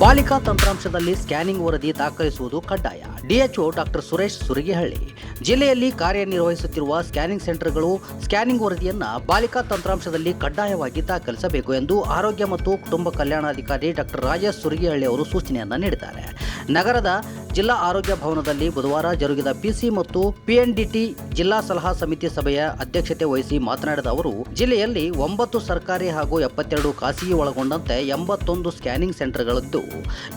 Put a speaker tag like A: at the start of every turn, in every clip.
A: ಬಾಲಿಕಾ ತಂತ್ರಾಂಶದಲ್ಲಿ scanning ವರದಿ ದಾಖಲಿಸುವುದು ಕಡ್ಡಾಯ. DHO doctor Suresh Suragihalli. ಜಿಲ್ಲೆಯಲ್ಲಿ ಕಾರ್ಯನಿರ್ವಹಿಸುತ್ತಿರುವ ಸ್ಕ್ಯಾನಿಂಗ್ ಸೆಂಟರ್ಗಳು ಸ್ಕ್ಯಾನಿಂಗ್ ವರದಿಯನ್ನು ಬಾಲಿಕಾ ತಂತ್ರಾಂಶದಲ್ಲಿ ಕಡ್ಡಾಯವಾಗಿ ದಾಖಲಿಸಬೇಕು ಎಂದು ಆರೋಗ್ಯ ಮತ್ತು ಕುಟುಂಬ ಕಲ್ಯಾಣಾಧಿಕಾರಿ ಡಾಕ್ಟರ್ ರಾಜೇಶ್ ಸುರಗಿಹಳ್ಳಿ ಅವರು ಸೂಚನೆಯನ್ನು ನೀಡಿದ್ದಾರೆ. ನಗರದ ಜಿಲ್ಲಾ ಆರೋಗ್ಯ ಭವನದಲ್ಲಿ ಬುಧವಾರ ಜರುಗಿದ ಪಿಸಿ ಮತ್ತು ಪಿಎನ್ಡಿಟಿ ಜಿಲ್ಲಾ ಸಲಹಾ ಸಮಿತಿ ಸಭೆಯ ಅಧ್ಯಕ್ಷತೆ ವಹಿಸಿ ಮಾತನಾಡಿದ ಅವರು, ಜಿಲ್ಲೆಯಲ್ಲಿ ಒಂಬತ್ತು ಸರ್ಕಾರಿ ಹಾಗೂ ಎಪ್ಪತ್ತೆರಡು ಖಾಸಗಿ ಒಳಗೊಂಡಂತೆ ಎಂಬತ್ತೊಂದು ಸ್ಕ್ಯಾನಿಂಗ್ ಸೆಂಟರ್ಗಳಿದ್ದು,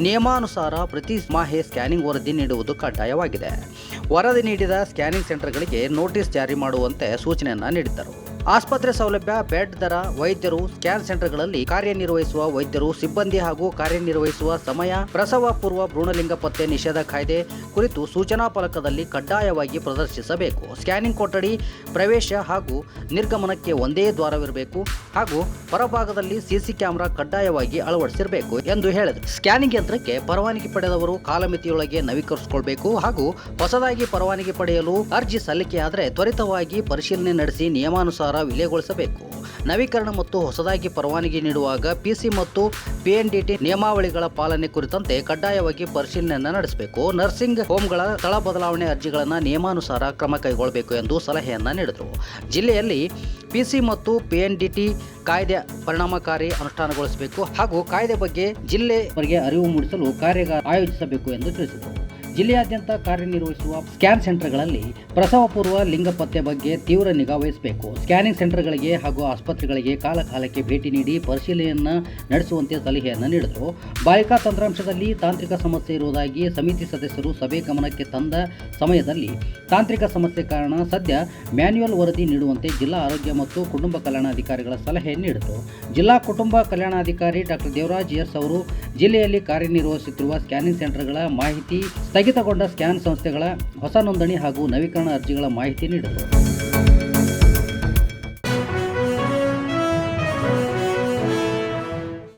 A: ನಿಯಮಾನುಸಾರ ಪ್ರತಿ ಮಾಹೆ ಸ್ಕ್ಯಾನಿಂಗ್ ವರದಿ ನೀಡುವುದು ಕಡ್ಡಾಯವಾಗಿದೆ. ವರದಿ ನೀಡಿದ ಸ್ಕ್ಯಾನಿಂಗ್ ಸೆಂಟರ್ಗಳಿಗೆ ನೋಟಿಸ್ ಜಾರಿ ಮಾಡುವಂತೆ ಸೂಚನೆಯನ್ನು ನೀಡಿದ್ದರು. ಆಸ್ಪತ್ರೆ ಸೌಲಭ್ಯ, ಬೆಡ್ ದರ, ವೈದ್ಯರು, ಸ್ಕ್ಯಾನ್ ಸೆಂಟರ್ಗಳಲ್ಲಿ ಕಾರ್ಯನಿರ್ವಹಿಸುವ ವೈದ್ಯರು, ಸಿಬ್ಬಂದಿ ಹಾಗೂ ಕಾರ್ಯನಿರ್ವಹಿಸುವ ಸಮಯ, ಪ್ರಸವ ಪೂರ್ವ ಭ್ರೂಣಲಿಂಗ ಪತ್ತೆ ನಿಷೇಧ ಕಾಯ್ದೆ ಕುರಿತು ಸೂಚನಾ ಫಲಕದಲ್ಲಿ ಕಡ್ಡಾಯವಾಗಿ ಪ್ರದರ್ಶಿಸಬೇಕು. ಸ್ಕ್ಯಾನಿಂಗ್ ಕೊಠಡಿ, ಪ್ರವೇಶ ಹಾಗೂ ನಿರ್ಗಮನಕ್ಕೆ ಒಂದೇ ದ್ವಾರವಿರಬೇಕು. ಹಾಗೂ ಹೊರಭಾಗದಲ್ಲಿ ಸಿಸಿ ಕ್ಯಾಮೆರಾ ಕಡ್ಡಾಯವಾಗಿ ಅಳವಡಿಸಿರಬೇಕು ಎಂದು ಹೇಳಿದರು. ಸ್ಕ್ಯಾನಿಂಗ್ ಯಂತ್ರಕ್ಕೆ ಪರವಾನಗಿ ಪಡೆದವರು ಕಾಲಮಿತಿಯೊಳಗೆ ನವೀಕರಿಸಿಕೊಳ್ಬೇಕು ಹಾಗೂ ಹೊಸದಾಗಿ ಪರವಾನಗಿ ಪಡೆಯಲು ಅರ್ಜಿ ಸಲ್ಲಿಕೆಯಾದರೆ ತ್ವರಿತವಾಗಿ ಪರಿಶೀಲನೆ ನಡೆಸಿ ನಿಯಮಾನುಸಾರ ವಿಲೆಗೊಳಿಸಬೇಕು. ನವೀಕರಣ ಮತ್ತು ಹೊಸದಾಗಿ ಪರವಾನಗಿ ನೀಡುವಾಗ ಪಿಸಿ ಮತ್ತು ಪಿಎನ್ಡಿಟಿ ನಿಯಮಾವಳಿಗಳ ಪಾಲನೆ ಕುರಿತಂತೆ ಕಡ್ಡಾಯವಾಗಿ ಪರಿಶೀಲನೆಯನ್ನು ನಡೆಸಬೇಕು. ನರ್ಸಿಂಗ್ ಹೋಮ್ಗಳ ಸ್ಥಳ ಬದಲಾವಣೆ ಅರ್ಜಿಗಳನ್ನು ನಿಯಮಾನುಸಾರ ಕ್ರಮ ಕೈಗೊಳ್ಳಬೇಕು ಎಂದು ಸಲಹೆಯನ್ನು ನೀಡಿದರು. ಜಿಲ್ಲೆಯಲ್ಲಿ ಪಿಸಿ ಮತ್ತು ಪಿಎನ್ಡಿಟಿ ಕಾಯ್ದೆ ಪರಿಣಾಮಕಾರಿ ಅನುಷ್ಠಾನಗೊಳಿಸಬೇಕು ಹಾಗೂ ಕಾಯ್ದೆ ಬಗ್ಗೆ ಜಿಲ್ಲೆ ಅರಿವು ಮೂಡಿಸಲು ಕಾರ್ಯಾಗಾರ ಆಯೋಜಿಸಬೇಕು ಎಂದು ತಿಳಿಸಿದರು. ಜಿಲ್ಲೆಯಾದ್ಯಂತ ಕಾರ್ಯನಿರ್ವಹಿಸುವ ಸ್ಕ್ಯಾನ್ ಸೆಂಟರ್ಗಳಲ್ಲಿ ಪ್ರಸವ ಪೂರ್ವ ಲಿಂಗ ಪತ್ತೆ ಬಗ್ಗೆ ತೀವ್ರ ನಿಗಾ ವಹಿಸಬೇಕು. ಸ್ಕ್ಯಾನಿಂಗ್ ಸೆಂಟರ್ಗಳಿಗೆ ಹಾಗೂ ಆಸ್ಪತ್ರೆಗಳಿಗೆ ಕಾಲಕಾಲಕ್ಕೆ ಭೇಟಿ ನೀಡಿ ಪರಿಶೀಲನೆಯನ್ನು ನಡೆಸುವಂತೆ ಸಲಹೆಯನ್ನು ನೀಡಿದರು. ಬಾಲಿಕಾ ತಂತ್ರಾಂಶದಲ್ಲಿ ತಾಂತ್ರಿಕ ಸಮಸ್ಯೆ ಇರುವುದಾಗಿ ಸಮಿತಿ ಸದಸ್ಯರು ಸಭೆ ಗಮನಕ್ಕೆ ತಂದ ಸಮಯದಲ್ಲಿ ತಾಂತ್ರಿಕ ಸಮಸ್ಯೆ ಕಾರಣ ಸದ್ಯ ಮ್ಯಾನ್ಯುಯಲ್ ವರದಿ ನೀಡುವಂತೆ ಜಿಲ್ಲಾ ಆರೋಗ್ಯ ಮತ್ತು ಕುಟುಂಬ ಕಲ್ಯಾಣಾಧಿಕಾರಿಗಳ ಸಲಹೆ ನೀಡಿದರು ಜಿಲ್ಲಾ ಕುಟುಂಬ ಕಲ್ಯಾಣಾಧಿಕಾರಿ ಡಾಕ್ಟರ್ ದೇವರಾಜ್ ಎಸ್ ಅವರು ಜಿಲ್ಲೆಯಲ್ಲಿ ಕಾರ್ಯನಿರ್ವಹಿಸುತ್ತಿರುವ ಸ್ಕ್ಯಾನಿಂಗ್ ಸೆಂಟರ್ಗಳ ಮಾಹಿತಿ ಸ್ಥಗಿತಗೊಂಡ ಸ್ಕ್ಯಾನ್ ಸಂಸ್ಥೆಗಳ ಹೊಸ ನೋಂದಣಿ ಹಾಗೂ ನವೀಕರಣ ಅರ್ಜಿಗಳ ಮಾಹಿತಿ ನೀಡಿದರು